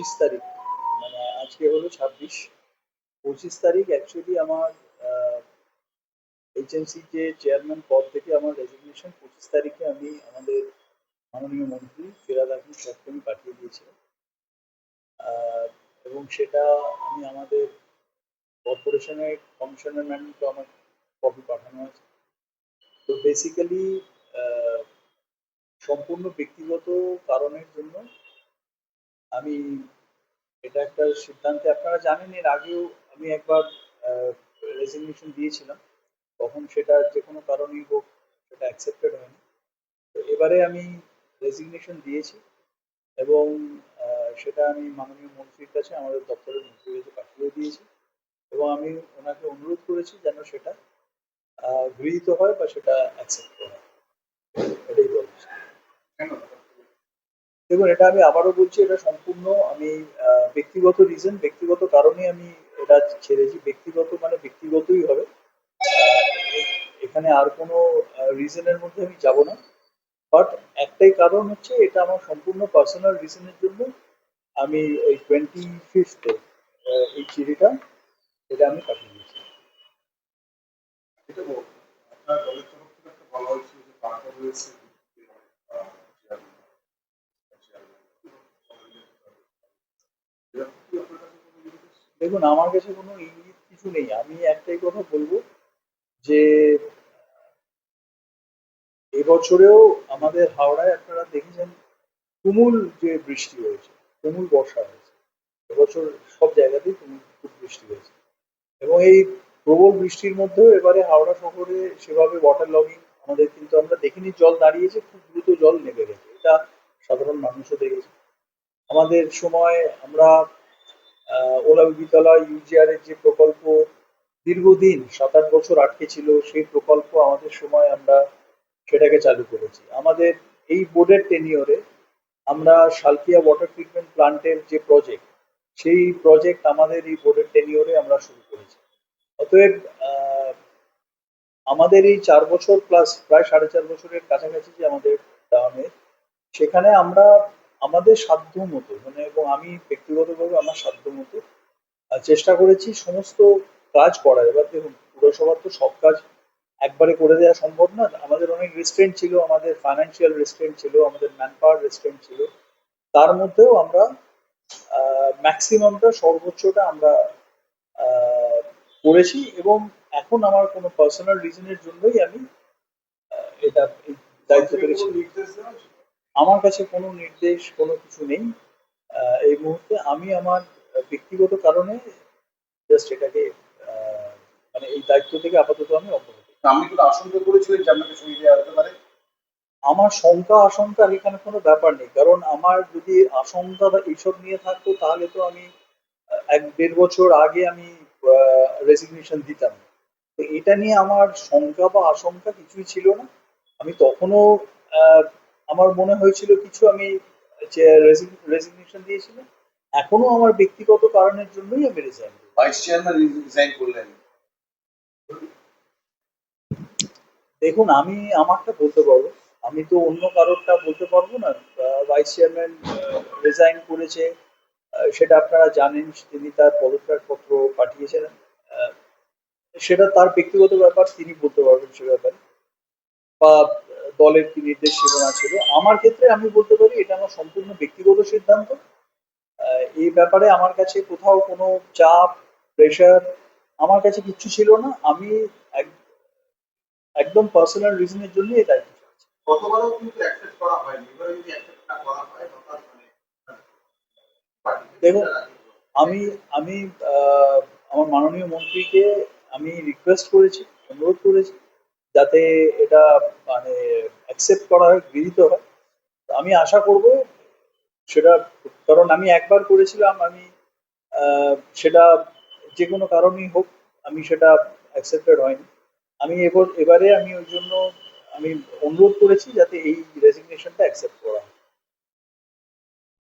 পঁচিশ তারিখ মানে আজকে হলো ছাব্বিশ। পঁচিশ তারিখ অ্যাকচুয়ালি আমার এইচএনসি যে চেয়ারম্যান পদ থেকে আমার রেজিগনেশন পঁচিশ তারিখে আমি আমাদের মাননীয় মন্ত্রী ফেরাদ হাকিম স্যারকে পাঠিয়ে দিয়েছিলাম। এবং সেটা আমি আমাদের কর্পোরেশনের কমিশনার ম্যামকে আমার কপি পাঠানো আছে তো বেসিক্যালি সম্পূর্ণ ব্যক্তিগত কারণের জন্য আমি এটা একটা সিদ্ধান্তে, আপনারা জানেন এর আগেও আমি একবার রেজিগনেশন দিয়েছিলাম। তখন সেটা যে কোনো কারণেই হোক, সেটা অ্যাকসেপ্টেড হয়নি। তো এবারে আমি রেজিগনেশন দিয়েছি এবং সেটা আমি মাননীয় মন্ত্রীর কাছে, আমাদের দপ্তরের মন্ত্রীর কাছে পাঠিয়ে দিয়েছি এবং আমি ওনাকে অনুরোধ করেছি যেন সেটা গৃহীত হয় বা সেটা অ্যাকসেপ্ট করা হয়। এটাই বলছি। দেখুন, এটা আমি আবারও বলছি, এটা সম্পূর্ণ আমি ব্যক্তিগত রিজন ব্যক্তিগত কারণে আমি এটা ছেড়েছি। ব্যক্তিগত মানে ব্যক্তিগতই হবে। এখানে আর কোনো রিজনের মধ্যে আমি যাব না। বাট একটাই কারণ হচ্ছে, এটা আমার সম্পূর্ণ পার্সোনাল রিজনের জন্য আমি এই টোয়েন্টি ফিফথে এই চিঠিটা, এটা আমি পাঠিয়ে দিয়েছি। এটা আপনার দলের তরফ থেকে একটা যে আহ, চেয়ারম্যান চেয়ারম্যান এরকম কি আপনার কাছে কোনো জিনিস এসেছে? দেখুন, আমার কাছে কোনো ইঙ্গিত কিছু নেই। আমি একটাই কথা বলব যে, এবছরেও আমাদের হাওড়ায় আপনারা দেখেছেন তুমুল যে বৃষ্টি হয়েছে, তুমুল বর্ষা হয়েছে। এবছর সব জায়গাতেই তুমুল খুব বৃষ্টি হয়েছে। এবং এই প্রবল বৃষ্টির মধ্যেও এবারে হাওড়া শহরে সেভাবে ওয়াটার লগিং আমাদের কিন্তু আমরা দেখিনি, জল দাঁড়িয়েছে, খুব দ্রুত জল নেমে গেছে। এটা সাধারণ মানুষও দেখেছে। আমাদের সময় আমরা ওলা বিদ্যালয় ইউজিআর এর যে প্রকল্প, দীর্ঘদিন সাত আট বছর আটকে ছিল, সেই প্রকল্প আমাদের সময় আমরা সেটাকে চালু করেছি। আমাদের এই বোর্ডের টেনিওরে আমরা শালকিয়া ওয়াটার ট্রিটমেন্ট প্লান্টের যে প্রজেক্ট সেই প্রজেক্ট আমাদের এই বোর্ডের টেনিওরে আমরা শুরু করেছি। অতএব আমাদের এই চার বছর প্লাস প্রায় সাড়ে চার বছরের কাছাকাছি যে আমাদের টার্মে সেখানে আমরা আমাদের সাধ্য মতো মানে এবং আমি ব্যক্তিগতভাবে আমার সাধ্য মতো চেষ্টা করেছি সমস্ত কাজ করার। এবার দেখুন পুরসভার তো সব কাজ একবারে করে দেওয়া সম্ভব না। আমাদের অনেক রেস্টুরেন্ট ছিল আমাদের ফাইন্যান্সিয়াল রেস্টুরেন্ট ছিল আমাদের ম্যান পাওয়ার রেস্টুরেন্ট ছিল। তার মধ্যেও আমরা ম্যাক্সিমামটা সর্বোচ্চটা আমরা করেছি এবং এখন আমার কোনো পার্সোনাল রিজনের জন্যই আমি এটা দায়িত্ব পেরেছি? আমার কাছে কোনো নির্দেশ কোনো কিছু নেই। এই মুহূর্তে আমি আমার ব্যক্তিগত কারণে জাস্ট এটাকে মানে এই দায়িত্ব থেকে আপাতত আমি অব্যাহত আপনি কোনো আশঙ্কা করেছিলেন যে আপনাকে সরিয়ে দেওয়া হতে পারে? আমার শঙ্কা আশঙ্কার এখানে কোনো ব্যাপার নেই। কারণ আমার যদি আশঙ্কা বা এইসব নিয়ে থাকতো তাহলে তো আমি এক দেড় বছর আগে আমি রেজিগনেশন দিতাম। তো এটা নিয়ে আমার শঙ্কা বা আশঙ্কা কিছুই ছিল না। আমি তখনও আহ, আমার মনে হয়েছিল কিছু আমি রেজিগনেশন দিয়েছিলাম এখনও আমার ব্যক্তিগত কারণের জন্যই আমি রিজাইন ভাইস চেয়ারম্যান রিজাইন করলেন। দেখুন আমি আমারটা বলতে পারব। আমি তো অন্য কারোরটা বলতে পারব না। ভাইস চেয়ারম্যান রেজাইন করেছে। সেটা আপনারা জানেন তিনি তার পদত্যাগপত্র পাঠিয়েছিলেন আহ, সেটা তার ব্যক্তিগত ব্যাপার তিনি বলতে পারবেন সে ব্যাপারে। বা দলের কি নির্দেশ সীমানা ছিল? আমার ক্ষেত্রে আমি বলতে পারি এটা আমার সম্পূর্ণ ব্যক্তিগত সিদ্ধান্ত। এই ব্যাপারে আমার কাছে কোথাও কোনো চাপ প্রেশার আমার কাছে কিচ্ছু ছিল না। আমি এক- একদম পার্সোনাল রিজনের জন্য এই দায়িত্ব চাচ্ছি। গতবারও কিন্তু অ্যাকসেপ্ট করা হয়নি। এবারে যদি অ্যাকসেপ্ট করা হয় তখন মানে দেখুন, আমি আমি আমার মাননীয় মন্ত্রীকে আমি রিকোয়েস্ট করেছি অনুরোধ করেছি যাতে এটা মানে অ্যাকসেপ্ট করা হয়, গৃহীত হয়। আমি আশা করব সেটা, কারণ আমি একবার করেছিলাম, আমি সেটা যে কোনো কারণেই হোক, আমি সেটা অ্যাকসেপ্টেড হয়নি। আমি এবার, এবারে আমি ওই জন্য আমি অনুরোধ করেছি যাতে এই রেজিগনেশনটা অ্যাকসেপ্ট করা হয়।